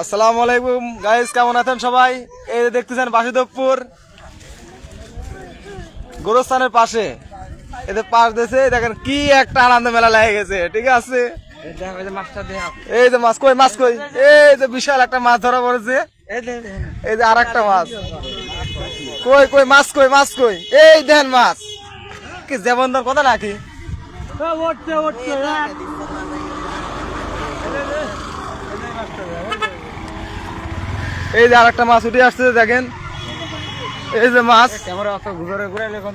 আসসালামু আলাইকুম গাইস কেমন আছেন সবাই? এই যে দেখতেছেন বাসুদেবপুর গোরস্থানের পাশে। এদের পাশ দিয়েছে দেখেন কি একটা আনন্দ মেলা লেগে গেছে ঠিক আছে? এই যে মাছ কই মাছ কই? এই যে বিশাল একটা মাছ ধরা পড়েছে। এই যে আর একটা মাছ। কই কই মাছ কই মাছ কই? এই দেন মাছ। কি যেমন ধর কথা নাকি? এই যে আর একটা মাছ উঠে আসছে, দেখেন। এই যে মাছ। ক্যামেরা অত ঘুরে ঘুরে এখন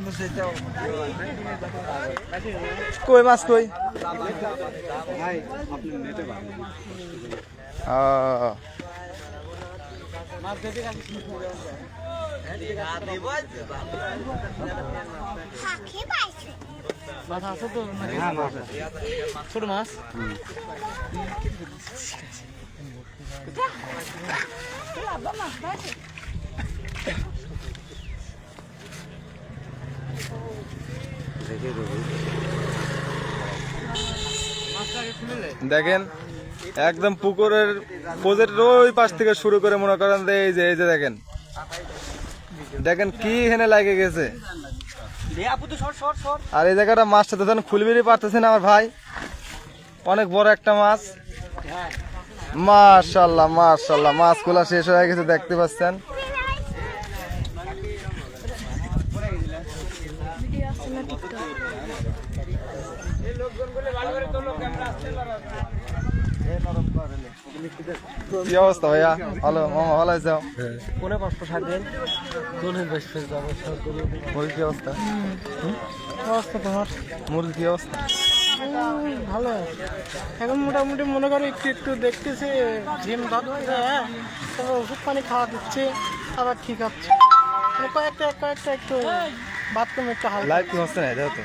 কই মাছ কই? তো ছোট মাছ। দেখেন, একদম পুকুরের পোজের ওই পাশ থেকে শুরু করে মনে করেন এই যে এই যে দেখেন। দেখেন কি এখানে লাগে গেছে। আর এই জায়গাটা মাছটা তো তখন খুলবিরই পারতেছে না আমার ভাই। অনেক বড় একটা মাছ। মাশাল্লাহ মাশাল্লাহ মাছ খোলা শেষ হয়ে গেছে দেখতে পাচ্ছেন? কি অবস্থা ভাইয়া? ভালো মামা ভালো আছে কোনে কষ্ট থাকবেন কোনে বেশ বেশ যাব মুরগি কি অবস্থা? অবস্থা তোমার মুরগি কি অবস্থা? ভালো। এখন মোটামুটি মনে করো একটু একটু দেখতেছে ঝিম ধরছে হ্যাঁ? তবে ওষুধ পানি খাওয়া দিচ্ছে আবার ঠিক আছে। মানে কয়েকটা কয়েকটা একটু বাথরুম একটু হালকা। লাইভ কি হচ্ছে না? দেখো তো।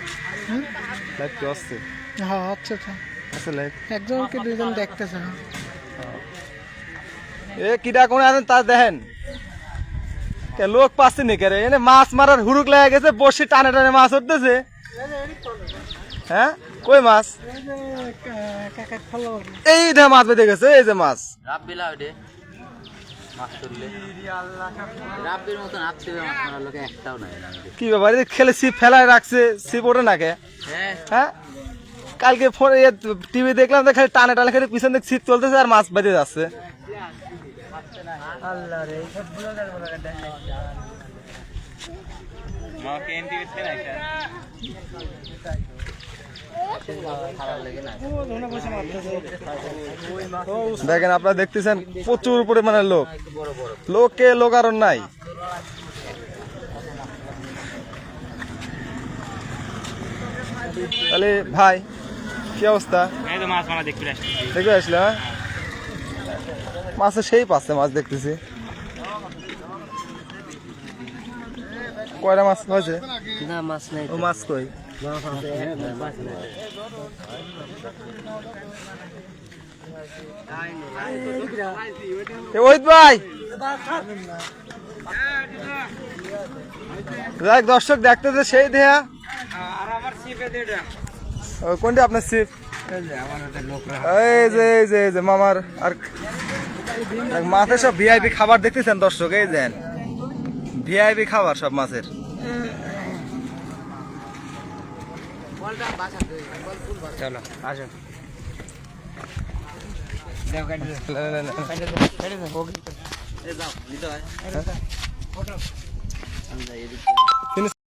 লাইভ কি হচ্ছে? হ্যাঁ হচ্ছে তো। আছে লাইভ একজন কি দুজন দেখতেছে। এ কিডা কোনে আছেন তা দেখেন? কে লোক পাচ্ছে নি রে? এনে মাছ মারার হুড়ুক লেগে গেছে বসে টানে টানে মাছ উঠতেছে হ্যাঁ? কই মাছ? এই যে মাছ বেঁধে গেছে এই যে মাছ। রাব্বিলা নাই কি ব্যাপার খেলে ছিপ ফেলায় রাখছে ছিপ ওঠে না কে হ্যাঁ। হ্যাঁ? কালকে ফোন টিভি দেখলাম তো খালি টানে টানে খালি পিছন দিকে ছিপ চলতেছে আর মাছ বেঁধে যাচ্ছে। আল্লাহ রে দেখেন আপনারা দেখতেছেন প্রচুর পরিমাণে লোক। লোকে লোক আর নাই। তাহলে ভাই কি অবস্থা? এই তো দেখতে দেখে আসলে হ্যাঁ? মাছের সেই পাচ্ছে মাছ দেখতেছি। কয়টা মাছ হয়েছে? না মাছ নেই ও মাছ কই? মাছ নেই এ ওহিত ভাই। দেখ দর্শক দেখতে দেখতেছে সেই দেয়া। কোনটা আপনার সিপ এই যে এই যে যে মামার আর মাছের সব ভিআইপি খাবার দেখতেছেন দর্শক এই দেন ভিআইপি খাবার সব মাছের। চলো আসো। না, না, না, না। এ যাও নিতে হয়। ফিনিশ